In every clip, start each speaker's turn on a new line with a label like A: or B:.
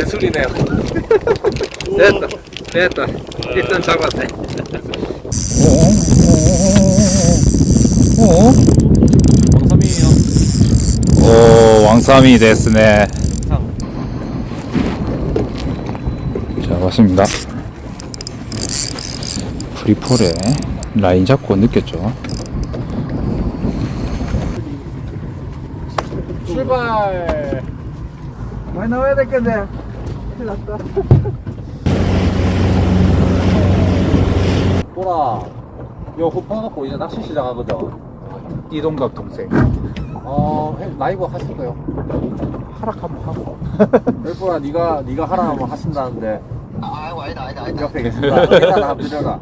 A: 예술이네요. 됐다, 됐다. 일단 잡았네.
B: 오, 왕삼이 됐으네. 왔습니다. 프리폴에 라인 잡고 느꼈죠.
A: 출발. 많이 나와야 될겠네. 큰일 났다. 보라. 요 후파 갖고 이제 낚시 시작하거든.
B: 이동갑 동생.
A: 어, 해- 라이브 하실 거요. 하락 한번 하고. 일보라 네가 네가 하락 한번 하신다는데
C: 아이고 아니다 아니다 아니다
A: 옆에 계신다. 계단 한번 드려라.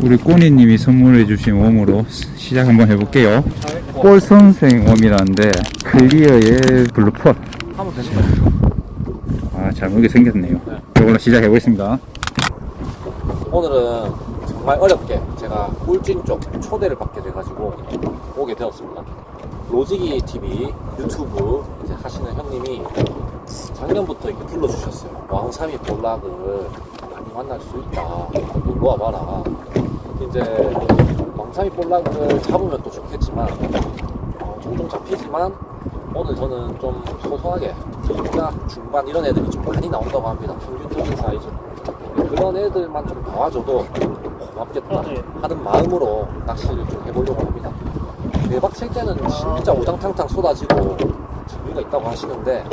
B: 우리 꼬니님이 선물해주신 웜으로 시작 한번 해볼게요.
A: 잘했고.
B: 꼴 선생 웜이라는데 클리어의 블루펄.
A: 하면 되는 거죠.
B: 아, 잘 먹게 생겼네요. 이걸로 시작해 보겠습니다.
A: 오늘은 정말 어렵게 제가 꿀진 쪽 초대를 받게 돼가지고 오게 되었습니다. 로지기 TV 유튜브 이제 하시는 형님이 작년부터 이렇게 불러주셨어요. 왕삼이 볼락을 많이 만날 수 있다. 놀러 와봐라. 이제 왕삼이 볼락을 잡으면 또 좋겠지만 어, 종종 잡히지만 오늘 저는 좀 소소하게 중자 중반 이런 애들이 좀 많이 나온다고 합니다. 평균 적인 사이즈. 그런 애들만 좀 도와줘도 고맙겠다 하는 마음으로 낚시를 좀 해보려고 합니다. 대박 칠 때는 진짜 우당탕탕 쏟아지고 재미가 있다고 하시는데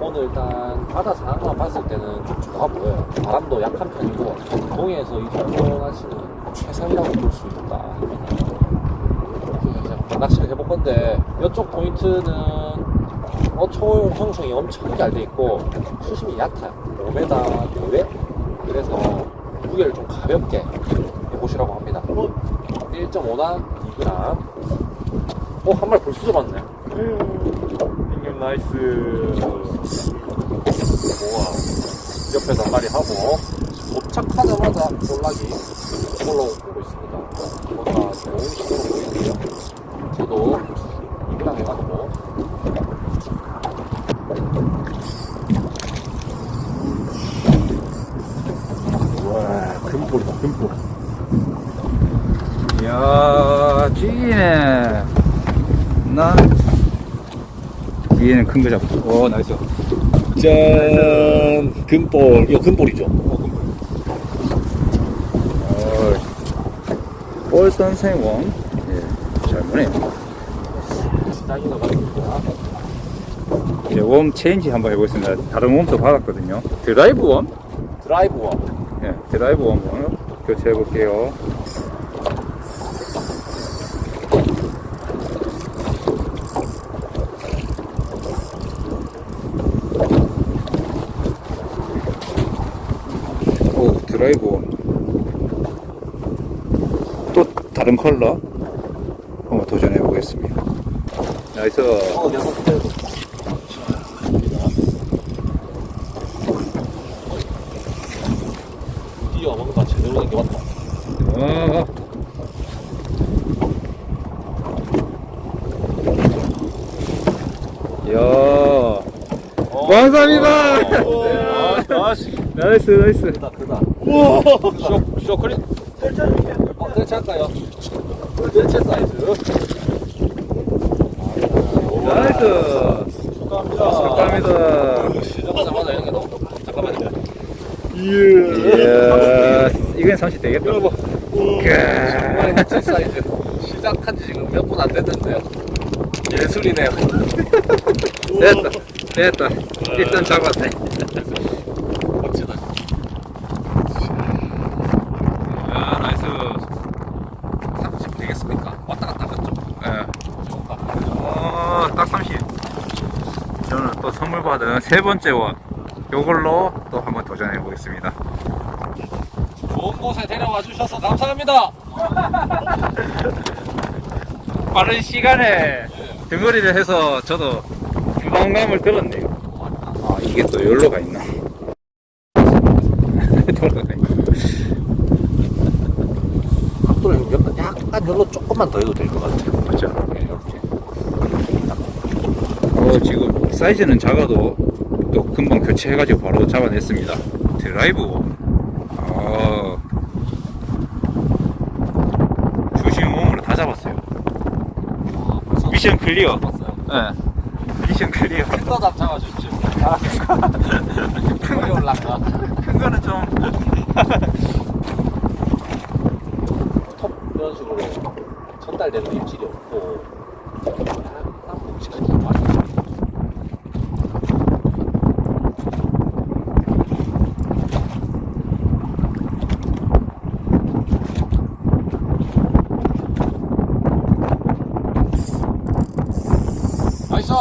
A: 오늘 일단 바다 상황만 봤을 때는 좀 좋아 보여요. 바람도 약한 편이고 동해에서 이 정도 날씨는 최상이라고 볼 수 있다. 이렇게 낚시를 해볼 건데 이쪽 포인트는 어초 형성이 엄청 잘 돼 있고 수심이 얕아요. 5m 내외? 그래서 무게를 좀 가볍게 해보시라고 합니다. 1.5나 2g. 어, 한 마리 벌써 잡았네. 형님 나이스. 우와. 옆에서 한 마리 하고, 도착하자마자 볼락이 올라오고 있습니다. 뭔가 좋은 식으로 보이는데요. 저도 2g 해가지고. 와, 금볼.
B: 이야, 찌네. 난, 뒤에는 큰 거 잡고. 오, 나이스.
A: 짠! 금볼. 이거 금볼이죠?
B: 꼴 선생 웜. 예, 잘 보네. 이제 웜 체인지 한번 해보겠습니다. 다른 웜도 받았거든요. 드라이브 웜?
A: 드라이브 원.
B: 예, 드라이브 웜을 교체해 볼게요. 오, 드라이브 웜. 또 다른 컬러 한번 도전해 보겠습니다. 나이스.
A: 어. 드디어 뭔가 제대로 된게 왔다.
B: 와. 야. 왕삼이다!
A: 아, 나이스.
B: 나이스, 나이스.
A: 크다, 크다. 우와! 쇼, 쇼크림? 어, 뜰채 할까요? 뜰채 사이즈.
B: 나이스.
A: 축하합니다.
B: 축하합니다.
A: 시작하자마자 이런 게 너무 잠깐만요.
B: 이야, 이건 30 되겠다.
A: 여러분,
B: 그.
A: 뜰채 사이즈. 시작한 지 지금 몇 분 안 됐는데요. 예술이네요.
B: 됐다, 됐다. 일단 잡았네.
A: 멋지다.
B: 야, 나이스.
A: 30 되겠습니까? 왔다 갔다 하죠.
B: 예. 어, 딱 30. 저는 또 선물 받은 세 번째 원. 요걸로 또 한번 도전해 보겠습니다.
A: 곳에 데려와 주셔서 감사합니다.
B: 빠른 시간에 등거리를 해서 저도 부담감을 들었네요. 아, 이게 또 여기로 가 있나? 돌아가 있나?
A: 각도를 약간, 약간 열로 조금만 더 해도 될 것 같아요.
B: 맞죠?
A: 네, 이렇게.
B: 어, 지금 사이즈는 작아도 또 금방 교체해가지고 바로 잡아냈습니다. 드라이브. 아, 주심 몸으로 다 잡았어요.
A: 아, 벌써
B: 미션 클리어. 네. 미션 클리어.
A: 큰거 다 잡아주십시오. 큰거 올라가.
B: 큰 거는 좀.
A: 톱 이런 식으로 전달되는 입질이 없고 딱 묵직하게 많이 나이스!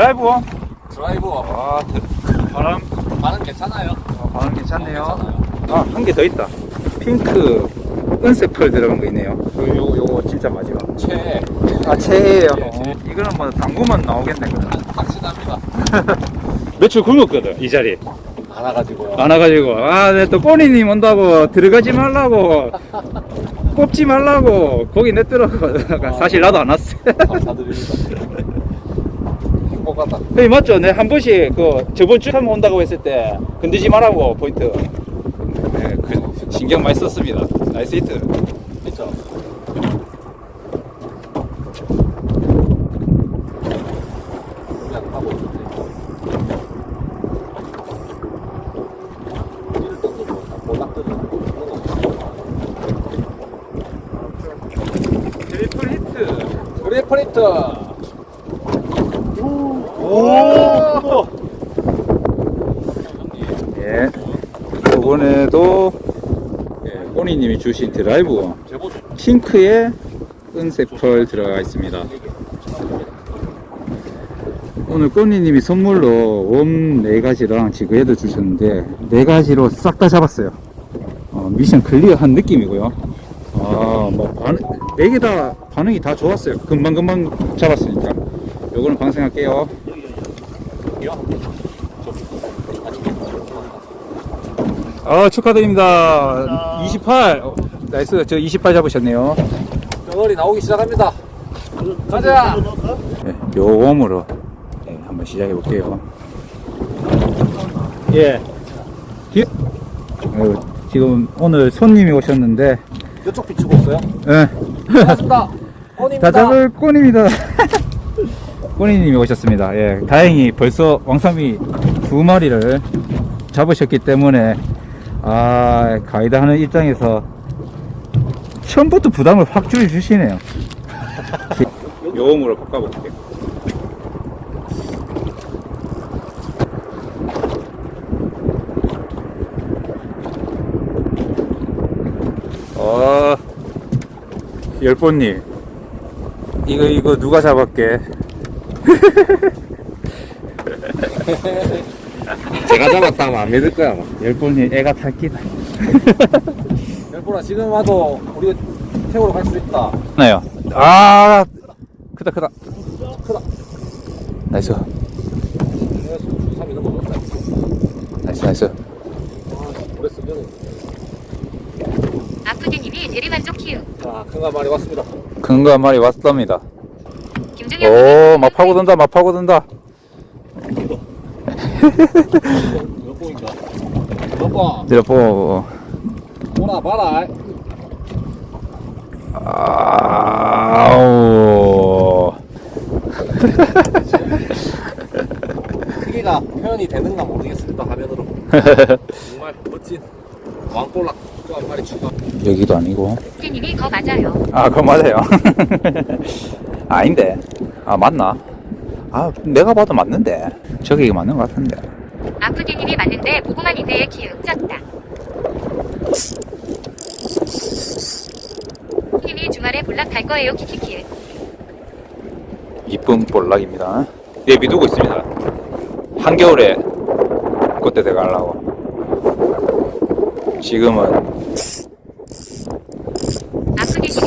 B: 드라이브.
A: 드라이브
B: 아, 드- 바람.
A: 반응 괜찮아요?
B: 아, 반응 괜찮네요.
A: 어, 괜찮아요.
B: 아, 한 개 더 있다. 핑크 은색 펄 들어간 거 있네요. 요, 요, 요거 진짜 마지막.
A: 최
B: 아, 채예요.
A: 예, 채.
B: 이거는 뭐 당구만 나오겠네, 그럼.
A: 확신합니다.
B: 며칠 굶었거든, 이 자리.
A: 안 와가지고요.
B: 안 와가지고. 아, 내또 꼬니님 온다고 들어가지 말라고. 꼽지 말라고. 거기 냈더라고. 사실 나도 안 왔어.
A: 감사드립니다. 행복하다.
B: 형이 맞죠? 내한 번씩 그 저번 주에 한번 온다고 했을 때 건드지 말라고 포인트. 네, 그 신경 많이 썼습니다. 나이스 히트.
A: 그냥 하고 있는데.
B: 히트.
A: 그래프리트.
B: 오! 예. 이번에도 예, 꼬니님이 주신 드라이브
A: 제보
B: 핑크에 은색 펄 들어가 있습니다. 오늘 꼬니님이 선물로 웜네 가지랑 지그헤드 주셨는데 네 가지로 싹 다 잡았어요. 어, 미션 클리어한 느낌이고요. 아, 뭐 반, 네개 다 반응이 다 좋았어요. 금방 금방 잡았으니까. 요거는 방생할게요. 아 축하드립니다. 28. 어, 나이스. 저 28 잡으셨네요.
A: 덩어리 나오기 시작합니다. 가자.
B: 네, 요 웜으로 네, 한번 시작해 볼게요. 예. 기- 어, 지금 오늘 손님이 오셨는데,
A: 이쪽 비추고 있어요?
B: 예.
A: 반갑습니다. 꽃입니다.
B: 다 잡을 꾼입니다. 꾼이님이 오셨습니다. 예, 다행히 벌써 왕삼이 두 마리를 잡으셨기 때문에 아 가이드 하는 입장에서 처음부터 부담을 확 줄여주시네요. 요음으로 바꿔볼게요. 어, 열번님. 이거, 이거 누가 잡았게?
A: 제가 잡았다면 안 믿을 거야.
B: 열번님 애가 탈기다.
A: 열보라 지금 와도 우리가 태우러 갈 수 있다.
B: 나요. 아, 크다, 크다.
A: 크다.
B: 나이스.
A: 내가 지금 주3이 넘어갔다.
B: 나이스, 나이스.
A: 아, 오래 쓰면
D: 아프드님이 대리만족 키우
A: 자, 큰거 많이 왔습니다.
B: 큰 거 한 마리 왔답니다.
D: 김종현
B: 오, 막 파고든다, 막 파고든다.
A: 몇 봉인가? 몇 봉?
B: 이제 뭐,
A: 오나 봐라.
B: 아우.
A: 크기가 표현이 되는가 모르겠습니다. 화면으로. 정말 멋진 왕볼락 또한 마리 추가.
B: 여기도 아니고.
D: 님이 거 맞아요.
B: 아, 그건 맞아요. 아닌데. 아, 맞나? 아, 내가 봐도 맞는데. 저기 맞는 것 같은데.
D: 아프드님이 맞는데 무궁한 이대의 키우 쪘다. 님이 주말에 볼락 갈 거예요 키키키.
B: 이쁜 볼락입니다. 예비 두고 있습니다. 한겨울에 그때 내가 하려고. 지금은
D: 아프드님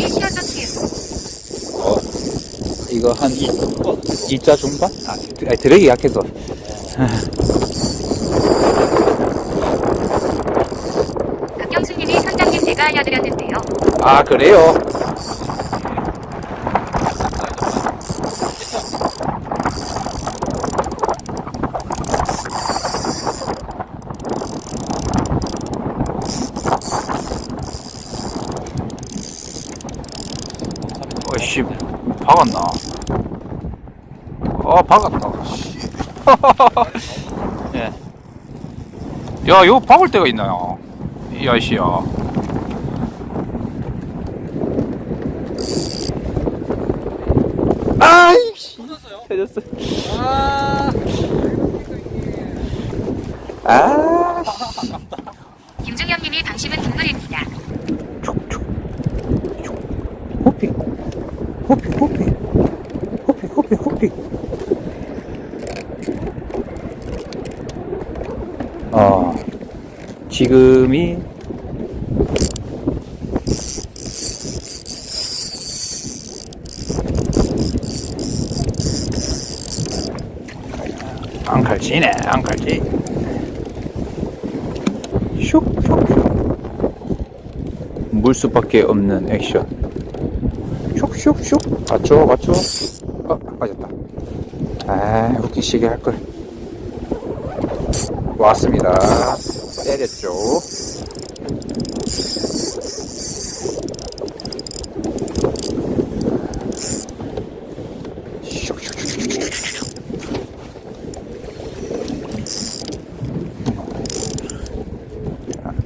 D: 이
B: 이거 한 2, 2자 중반? 아, 아니, 드랙이 약해서.
D: 박경수님이 선장님 제가 알려드렸는데요.
B: 아, 그래요? 어이씨, 박았나? 아, 박았다. 씨. 예. 야, 이거 박을 때가 있나요? 이 아저씨야. 아이씨. 터졌어. 아.
D: 김중현님이 방심은 동물입니다.
B: 촉촉. 촉. 호피. 호피, 호피. 호피, 호피, 호피. 어. 지금이 앙칼지네, 앙칼지. 슉슉슉. 물수밖에 없는 액션. 슉슉슉. 맞죠, 맞죠? 어, 빠졌다. 아, 웃기 시계 할 걸. 왔습니다. 슉슉슉슉슉슉.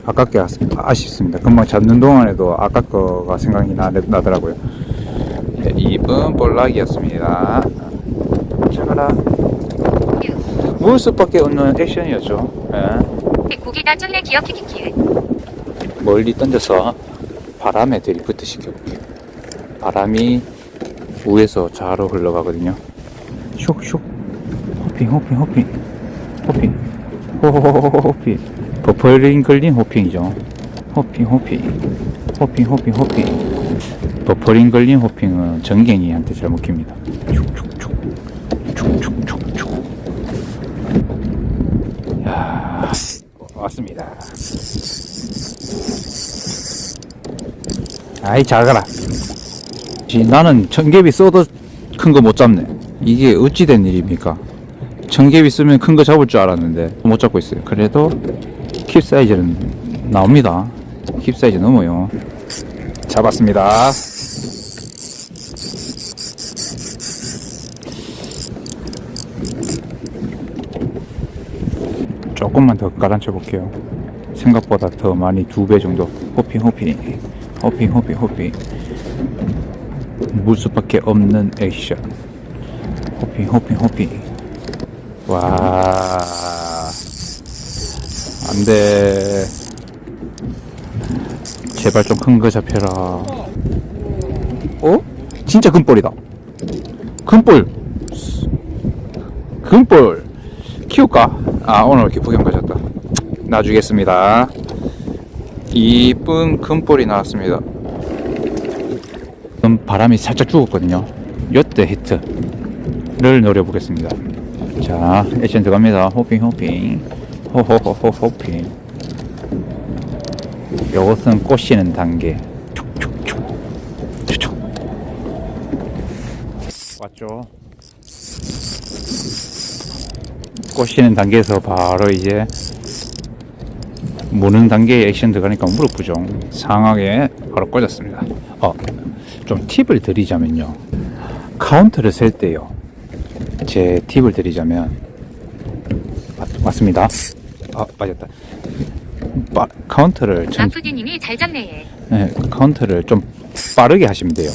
B: 아깝게 아- 아쉽습니다. 금방 잡는 동안에도 아까 거가 생각이 나, 나더라고요. 네, 2분 볼락이었습니다. 차가라. 물 수밖에 없는 액션이었죠. 예.
D: 고기다 쫄래 기억해키키.
B: 멀리 던져서 바람에 들이붙어 시켜볼게요. 바람이 위에서 좌로 흘러가거든요. 슉슉. 호핑, 호핑, 호핑. 호핑. 호호호호호핑. 버퍼링 걸린 호핑이죠. 호핑, 호핑. 호핑, 호핑, 호핑. 버퍼링 걸린 호핑은 전갱이한테 잘 먹힙니다. 촉촉촉. 촉촉촉촉. 야 왔습니다. 아이 잘 가라. 지, 나는 청개비 써도 큰 거 못 잡네. 이게 어찌 된 일입니까? 청개비 쓰면 큰 거 잡을 줄 알았는데 못 잡고 있어요. 그래도 킵 사이즈는 나옵니다. 킵 사이즈 넘어요. 잡았습니다. 조금만 더 깔아쳐 볼게요. 생각보다 더 많이 두 배 정도. 호핑, 호핑, 호핑, 호핑, 호핑. 물 수밖에 없는 액션. 호핑, 호핑, 호핑. 와, 안 돼. 제발 좀 큰 거 잡혀라. 어? 진짜 금볼이다. 금볼. 금볼. 키울까? 아, 오늘 이렇게 구경 가셨다. 놔주겠습니다. 이쁜 금볼이 나왔습니다. 그럼 바람이 살짝 죽었거든요. 요때 히트를 노려보겠습니다. 자, 액션 들어갑니다. 호핑, 호핑. 호호호호 호핑. 요것은 꼬시는 단계. 촉촉촉. 촉촉. 왔죠? 꼬시는 단계에서 바로 이제 무는 단계에 액션 들어가니까 무릎 부종 상하게 바로 꽂았습니다. 어, 좀 팁을 드리자면요. 카운트를 셀 때요. 제 팁을 드리자면 맞, 맞습니다. 아, 빠졌다. 빠, 카운트를 좀
D: 남푸디님이 잘 잡네.
B: 네, 카운트를 좀 빠르게 하시면 돼요.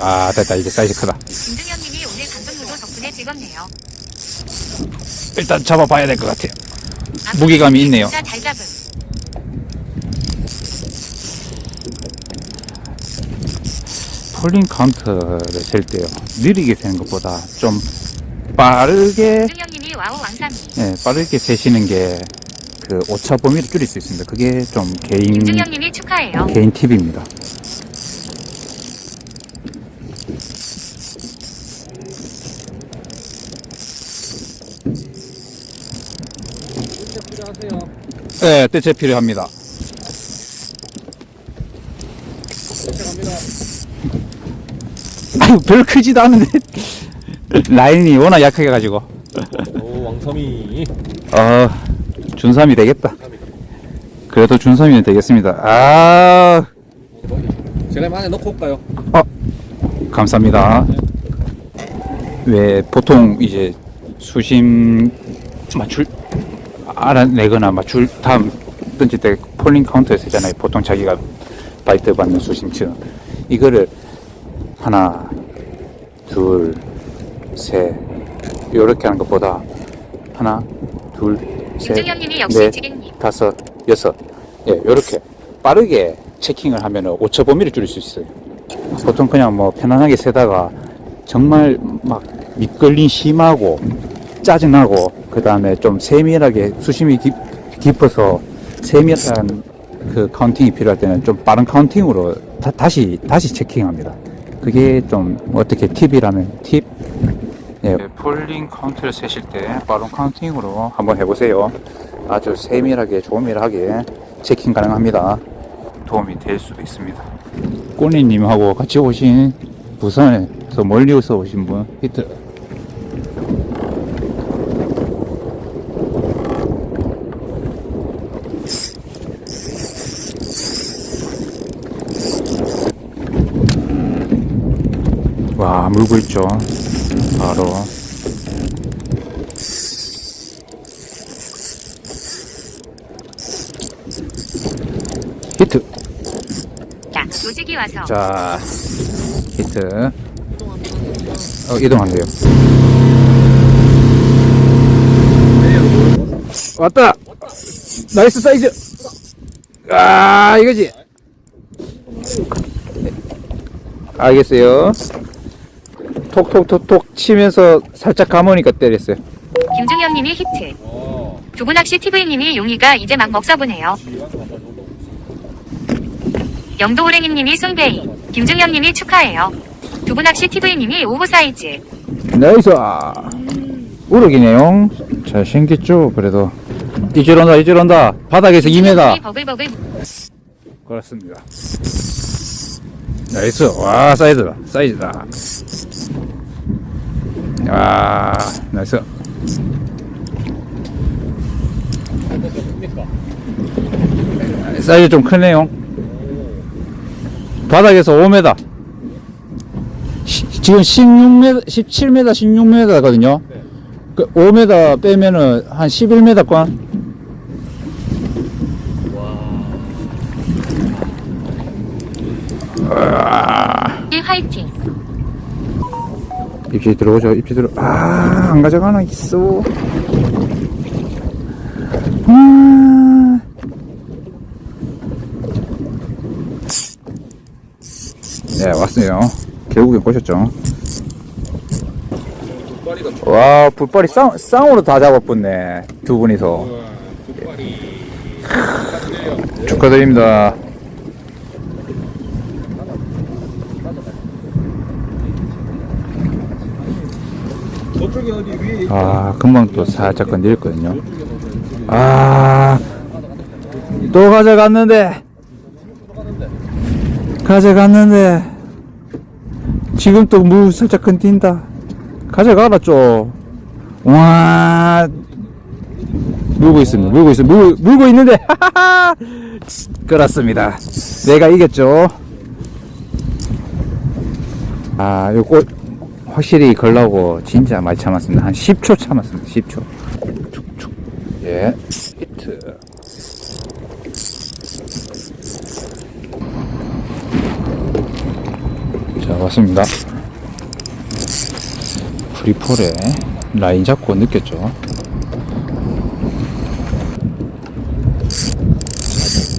B: 아, 됐다. 이제 사이즈 크다.
D: 김중현님이 오늘 방송로도 덕분에 즐겁네요.
B: 일단 잡아봐야 될 것 같아요. 무게감이 있네요.
D: 잡음.
B: 폴링 카운트를 셀 때요. 느리게 세는 것보다 좀 빠르게. 예, 빠르게 세시는 게 그 오차 범위를 줄일 수 있습니다. 그게 좀 개인. 개인 팁입니다.
A: 하세요.
B: 네, 대체 필요합니다. 아유, 별 크지도 않은데. 라인이 워낙 약하게 가지고.
A: 오 왕섬이.
B: 어, 준삼이 되겠다. 그래도 준삼이는 되겠습니다. 아,
A: 제가 이 안에 넣고 올까요?
B: 감사합니다. 왜 보통 이제 수심 맞출 알아내거나 맞출 다음 던질 때 폴링 카운터에서 하잖아요. 보통 자기가 바이트 받는 수심층 이거를 하나, 둘, 셋 이렇게 하는 것보다 하나, 둘, 셋,
D: 김정현님이 역시
B: 넷,
D: 지객님.
B: 다섯, 여섯 예, 이렇게 빠르게 체킹을 하면 오차 범위를 줄일 수 있어요. 보통 그냥 뭐 편안하게 세다가 정말 막 밑걸림 심하고 짜증나고 그 다음에 좀 세밀하게 수심이 깊, 깊어서 세밀한 그 카운팅이 필요할 때는 좀 빠른 카운팅으로 다, 다시 다시 체킹합니다. 그게 좀 어떻게 팁이라면 팁. 예, 폴링 카운트를 세실 때 빠른 카운팅으로 한번 해보세요. 아주 세밀하게 조밀하게 체킹 가능합니다. 도움이 될 수도 있습니다. 꼬니님하고 같이 오신 부산에서 멀리서 오신 분 히트 물고 있죠 바로 히트
D: 자, 로직이 와서
B: 자, 히트. 어, 이동한대요. 왔다! 나이스 사이즈! 아, 이거지! 알겠어요. 톡톡톡톡 치면서 살짝 감으니까 때렸어요.
D: 김중현님이 히트.
A: 어.
D: 두부낚시 TV님이 용이가 이제 막 먹서보네요. 영도오랭이님이 쏜베이. 김중현님이 축하해요. 두부낚시 TV님이 오버 사이즈.
B: 나이스! 우럭이네요. 잘 생겼죠, 그래도. 이질 온다, 이질 온다. 바닥에서 2m.
D: 버글버글.
B: 그렇습니다. 나이스. 와, 사이즈다. 사이즈다. 아, 나이스. 사이즈 좀 크네요. 바닥에서 5m. 시- 지금 16m, 17m, 16m거든요. 그 5m 빼면은 한 11m권.
D: 일 화이팅.
B: 입질 들어오죠. 입질 들어. 아, 안 가져가나 있어. 아. 네, 왔어요. 결국엔 꼬셨죠. 와, 불발이 쌍, 쌍으로 다 잡아붙네. 두 분이서. 축하드립니다.
A: 저쪽에 어디 위에
B: 아, 금방 또 살짝 건드렸거든요. 아, 또 가져갔는데. 가져갔는데. 지금 또물 살짝 건든다. 가져가라, 좀. 와, 물고 있습니다. 물고 있습니다. 물, 물고 있는데. 끌었습니다. 내가 이겼죠. 아, 요거 확실히 걸라고 진짜 많이 참았습니다. 한 10초 참았습니다. 10초. 축축. 예. 히트. 자, 왔습니다. 프리폴에 라인 잡고 느꼈죠.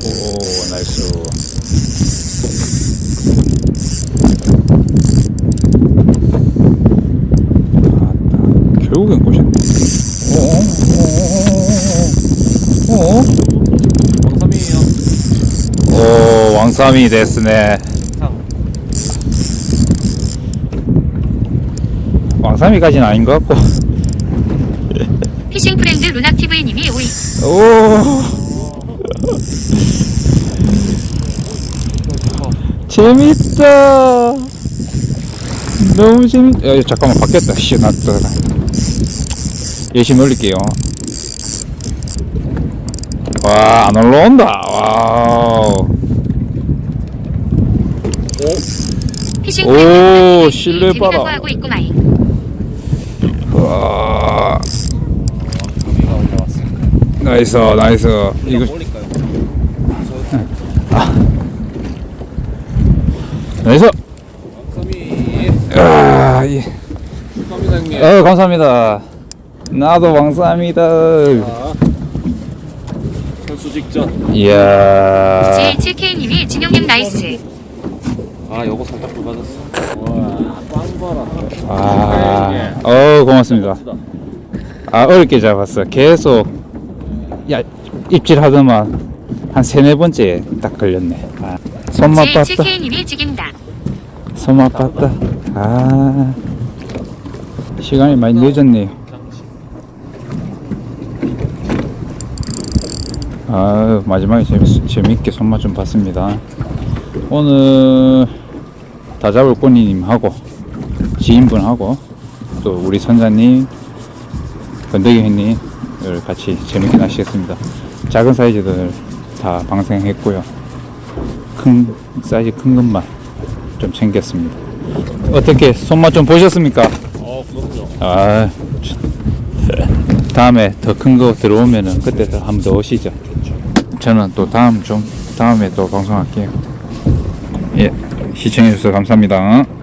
B: 오, 나이스. 결국엔 꼬셨네. 어? 어?
A: 왕섬이에요.
B: 오, 왕삼이 됐으네.
A: 상.
B: 왕삼이까지는 아닌 것 같고.
D: 피싱 프렌드 루나티브이님이 오이.
B: 오 재밌다 너무 재밌 야 잠깐만 바뀌었다 씨 나또 열심히 올릴게요 와 안 올라온다 와우
D: 피싱
B: 오, 실내 봐라.
D: 하고 있구마이.
B: 와
A: 올라왔습니다.
B: 나이스 나이스 이거
A: 올릴까요?
B: 나이스
A: 감이
B: 아, 예.
A: 감사합니다 형님.
B: 어, 감사합니다 나도 감사합니다
A: 자, 선수 직전.
B: 이야
D: GH7K님이 진용님 나이스.
A: 아 요거 살짝 굵어졌어. 와빵 봐라.
B: 아, 어
A: 고맙습니다.
B: 아 어렵게 잡았어. 계속 야 입질하더만 한 세네 번째 딱 걸렸네. 아, 손맛 봤다.
D: GH7K님이 죽인다.
B: 손맛 봤다. 아 시간이 많이 늦었네요. 아 마지막에 재밌, 재밌게 손맛 좀 봤습니다. 오늘 다 잡을 꼬니님하고 지인분하고 또 우리 선자님 건더기 형님을 같이 재밌게 낚시했습니다. 작은 사이즈들 다 방생했고요. 큰 사이즈 큰 것만 좀 챙겼습니다. 어떻게 손맛 좀 보셨습니까?
A: 어 그럼요.
B: 아 참. 다음에 더 큰 거 들어오면은 그때 또 한번 더 오시죠. 저는 또 다음 좀 다음에 또 방송할게요. 예 시청해 주셔서 감사합니다.